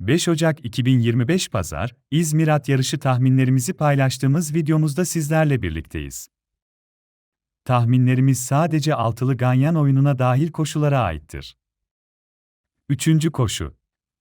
5 Ocak 2025 Pazar, İzmir At Yarışı tahminlerimizi paylaştığımız videomuzda sizlerle birlikteyiz. Tahminlerimiz sadece altılı ganyan oyununa dahil koşulara aittir. Üçüncü koşu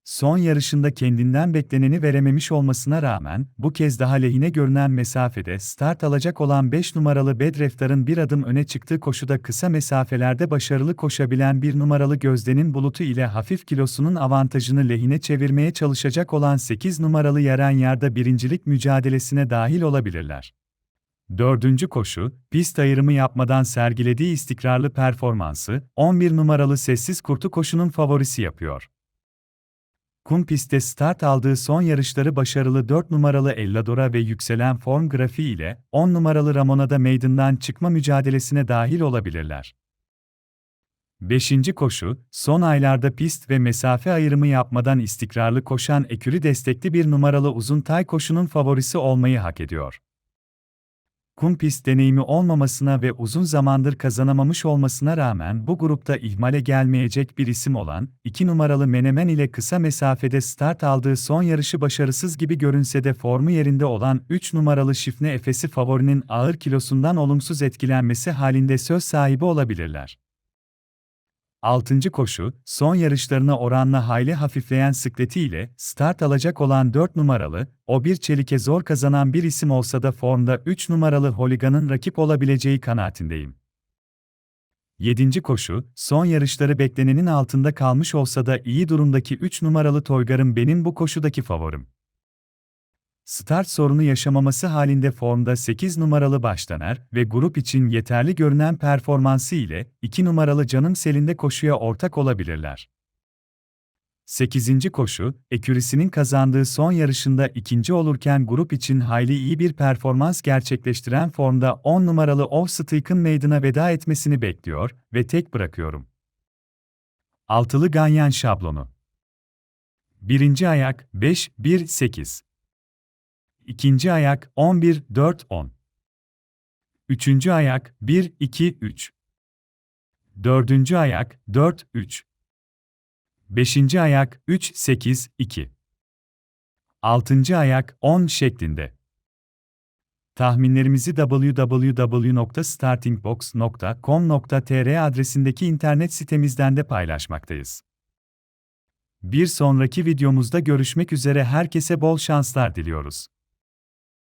Son yarışında kendinden bekleneni verememiş olmasına rağmen, bu kez daha lehine görünen mesafede start alacak olan 5 numaralı Bedreftar'ın bir adım öne çıktığı koşuda kısa mesafelerde başarılı koşabilen bir numaralı Gözde'nin bulutu ile hafif kilosunun avantajını lehine çevirmeye çalışacak olan 8 numaralı Yaren Yarda birincilik mücadelesine dahil olabilirler. Dördüncü koşu, pist ayrımı yapmadan sergilediği istikrarlı performansı, 11 numaralı Sessiz Kurtu koşunun favorisi yapıyor. Kum pistte start aldığı son yarışları başarılı 4 numaralı Elladora ve yükselen form grafiği ile 10 numaralı Ramona'da meydandan çıkma mücadelesine dahil olabilirler. 5. koşu, son aylarda pist ve mesafe ayrımı yapmadan istikrarlı koşan ekürü destekli bir numaralı uzun tay koşunun favorisi olmayı hak ediyor kum pist deneyimi olmamasına ve uzun zamandır kazanamamış olmasına rağmen bu grupta ihmale gelmeyecek bir isim olan, 2 numaralı Menemen ile kısa mesafede start aldığı son yarışı başarısız gibi görünse de formu yerinde olan 3 numaralı Şifne Efes'i favorinin ağır kilosundan olumsuz etkilenmesi halinde söz sahibi olabilirler. 6. koşu, son yarışlarına oranla hayli hafifleyen sıkletiyle start alacak olan 4 numaralı, o bir çelike zor kazanan bir isim olsa da formda 3 numaralı Holigan'ın rakip olabileceği kanaatindeyim. 7. koşu, son yarışları beklenenin altında kalmış olsa da iyi durumdaki 3 numaralı Toygar'ın benim bu koşudaki favorim. Start sorunu yaşamaması halinde formda 8 numaralı Baştaner ve grup için yeterli görünen performansı ile 2 numaralı Canım Selinde koşuya ortak olabilirler. 8. koşu, Ekürisi'nin kazandığı son yarışında ikinci olurken grup için hayli iyi bir performans gerçekleştiren formda 10 numaralı Offstick'ın meydana veda etmesini bekliyor ve tek bırakıyorum. Altılı Ganyan şablonu 1. ayak 5-1-8 İkinci ayak 11 4 10. Üçüncü ayak 1 2 3. Dördüncü ayak 4 3. Beşinci ayak 3 8 2. Altıncı ayak 10 şeklinde. Tahminlerimizi www.startingbox.com.tr adresindeki internet sitemizden de paylaşmaktayız. Bir sonraki videomuzda görüşmek üzere herkese bol şanslar diliyoruz.